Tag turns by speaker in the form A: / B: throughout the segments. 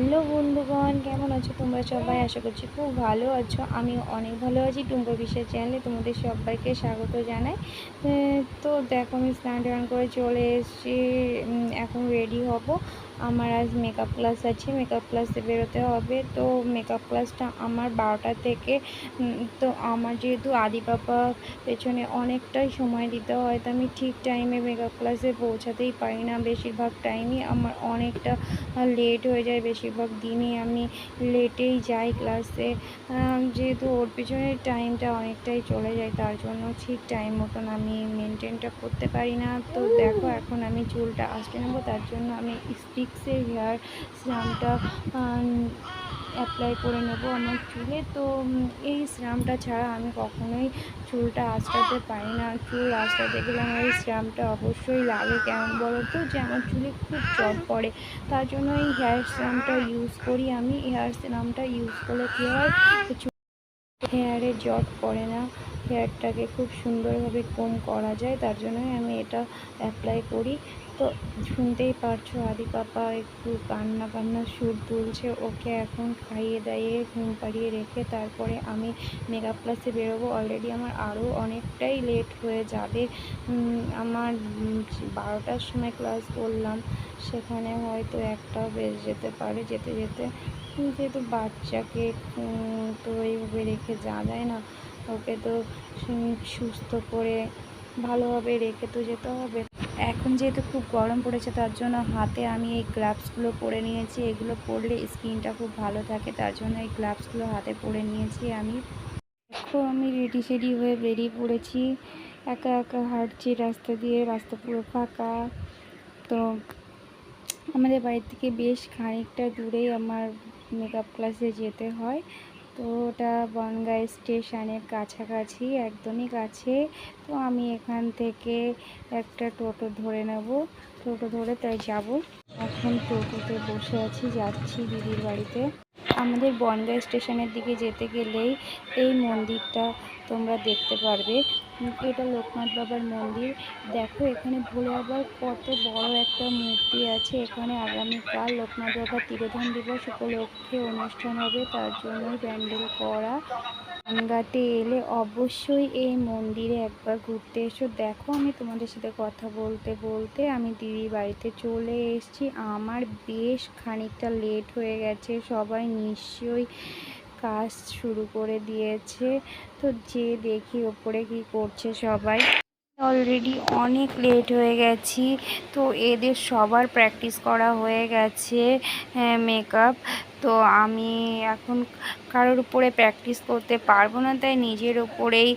A: Hello বন্ধুগণ, কেমন আছো তোমরা সবাই? আশা করছি খুব ভালো আছো। আমি অনেক ভালো আছি। টুম্পা বিশ্বের চ্যানেলে তোমাদের সবাইকে স্বাগত জানাই। তো দেখো আমি স্নান টান করে চলে এসেছি। এখন রেডি হব। আমার আজ মেকআপ ক্লাস আছে মেকআপ ক্লাসে বেরোতে হবে। তো মেকআপ ক্লাসটা আমার বারোটা থেকে তো আমার যেহেতু আদি পাপা পেছনে অনেকটাই সময় দিতে হয়, তো আমি ঠিক টাইমে মেকআপ ক্লাসে পৌঁছাতেই পারি না। বেশিরভাগ টাইমই আমার অনেকটা লেট হয়ে যায়। বেশিরভাগ দিনই আমি লেটেই যাই ক্লাসে যেহেতু ওর পিছনে টাইমটা অনেকটাই চলে যায়, তার জন্য ঠিক টাইম মতন আমি মেনটেনটা করতে পারি না। তো দেখো, এখন আমি চুলটা আসতে নেব, তার জন্য আমি স্টিক্সের হেয়ার সিরামটা অ্যাপ্লাই করে নেব আমার চুলে। তো এই সিরামটা ছাড়া আমি কখনোই চুলটা আঁচড়াতে পারি না। চুল আঁচড়াতে গেলে আমার এই সিরামটা অবশ্যই লাগে কেমন বলো তো যে আমার চুলে খুব জট পড়ে। তার জন্য এই হেয়ার সিরামটা ইউজ করি আমি। হেয়ার সিরামটা ইউজ করলে কী হয়? হেয়ারে জট পড়ে না। হেয়ারটাকে খুব সুন্দরভাবে কম করা যায়, তার জন্যই আমি এটা অ্যাপ্লাই করি। তো শুনতেই পারছ আদি পাপা একটু কান্না কান্না সুর তুলছে, ওকে এখন খাইয়ে দাইয়ে ঘুম পাড়িয়ে রেখে তারপরে আমি মেকআপ ক্লাসে বেরোবো। অলরেডি আমার আরও অনেকটাই লেট হয়ে যাবে। আমার বারোটার সময় ক্লাস করলাম, সেখানে হয়তো একটা বেজে যেতে পারে, যেতে যেতে। যেহেতু বাচ্চাকে তো এইভাবে রেখে যাওয়া যায় না। ওকে তো সুস্থ করে ভালোভাবে রেখে তো যেতে হবে। এখন যেহেতু খুব গরম পড়েছে, তার জন্য হাতে আমি এই গ্লাভসগুলো পরে নিয়েছি। এগুলো পরলে স্কিনটা খুব ভালো থাকে, তার জন্য এই গ্লাভসগুলো হাতে পরে নিয়েছি আমি। দেখো, আমি রেডি সেডি হয়ে বেরিয়ে পড়েছি। একা একা হাঁটছি রাস্তা দিয়ে, রাস্তা পুরো ফাঁকা। তো আমাদের বাড়ি থেকে বেশ খানিকটা দূরেই আমার মেকআপ ক্লাসে যেতে হয়। তো ওটা বনগাঁ স্টেশনের কাছাকাছি, একদমই কাছে। তো আমি এখান থেকে একটা টোটো ধরে নেব। টোটো ধরে তাই যাব। এখন টোটোতে বসে আছি, যাচ্ছি দিদির বাড়িতে। আমাদের বনগাঁ স্টেশনের দিকে যেতে গেলেই এই মন্দিরটা তোমরা দেখতে পারবে। এটা লোকনাথ বাবার মন্দির। দেখো, এখানে ভোলে বাবার কত বড় একটা মূর্তি আছে। এখানে আগামীকাল লোকনাথ বাবার তিরোধান দিবস। উপলক্ষে অনুষ্ঠান হবে। তার জন্যই প্যান্ডেল করা। গঙ্গাতে এলে অবশ্যই এই মন্দিরে একবার ঘুরতে এসো। দেখো, আমি তোমাদের সাথে কথা বলতে বলতে আমি দিদির বাড়িতে চলে এসেছি। আমার বেশ খানিকটা লেট হয়ে গেছে। সবাই নিশ্চয়ই কাজ শুরু করে দিয়েছে। তো যে দেখি ওপরে কি করছে সবাই। অলরেডি অনেক লেট হয়ে গেছি। তো এদের সবার প্র্যাকটিস করা হয়ে গেছে মেকআপ তো আমি এখন কারোর উপরে প্র্যাকটিস করতে পারব না, তাই নিজের উপরেই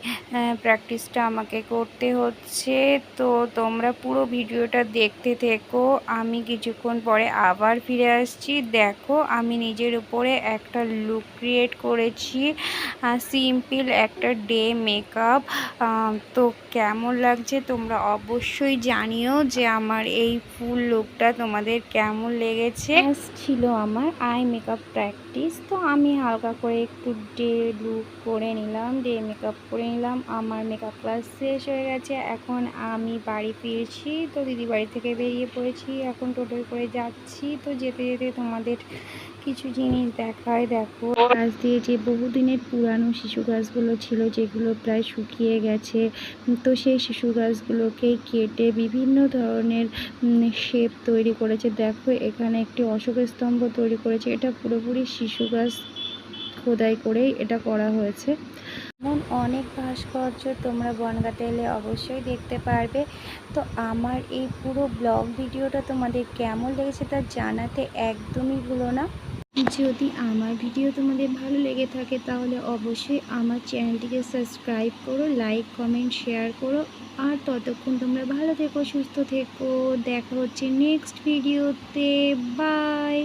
A: প্র্যাকটিসটা আমাকে করতে হচ্ছে। তো তোমরা পুরো ভিডিওটা দেখতে থেকো। আমি কিছুক্ষণ পরে আবার ফিরে আসছি। দেখো, আমি নিজের উপরে একটা লুক ক্রিয়েট করেছি। সিম্পল একটা ডে মেকআপ তো কেমন লাগছে তোমরা অবশ্যই জানিও যে আমার এই ফুল লুকটা তোমাদের কেমন লেগেছে। ছিল আমার আই মেকআপ প্র্যাকটিস তো আমি হালকা করে একটু ডে লুক করে নিলাম ডে মেকআপ করে নিলাম। আমার মেকআপ ক্লাস শেষ হয়ে গেছে, এখন আমি বাড়ি ফিরছি। তো দিদি বাড়ি থেকে বেরিয়ে পড়েছি, এখন টোটোয় করে যাচ্ছি। তো যেতে যেতে তোমাদের কিছু জিনিস দেখায়, দেখো। গাছ দিয়ে যে বহুদিনের পুরানো শিশু গাছগুলো ছিল, যেগুলো প্রায় শুকিয়ে গেছে, তো সেই শিশু গাছগুলোকে কেটে বিভিন্ন ধরনের শেপ তৈরি করেছে। দেখো, এখানে একটি অশোকের স্তম্ভ তৈরি করেছে। এটা পুরোপুরি শিশু গাছ খোদাই করেই এটা করা হয়েছে। এমন অনেক ভাস্কর্য তোমরা বনগাঁতে এলে অবশ্যই দেখতে পারবে। তো আমার এই পুরো ব্লগ ভিডিওটা তোমাদের কেমন লেগেছে তা জানাতে একদমই ভুলো না। যদি আমার ভিডিও তোমাদের ভালো লেগে থাকে তাহলে অবশ্যই আমার চ্যানেলটিকে সাবস্ক্রাইব করো, লাইক, কমেন্ট, শেয়ার করো। আর ততক্ষণ তোমরা ভালো থেকো, সুস্থ থেকো। দেখা হচ্ছে নেক্সট ভিডিওতে। বাই।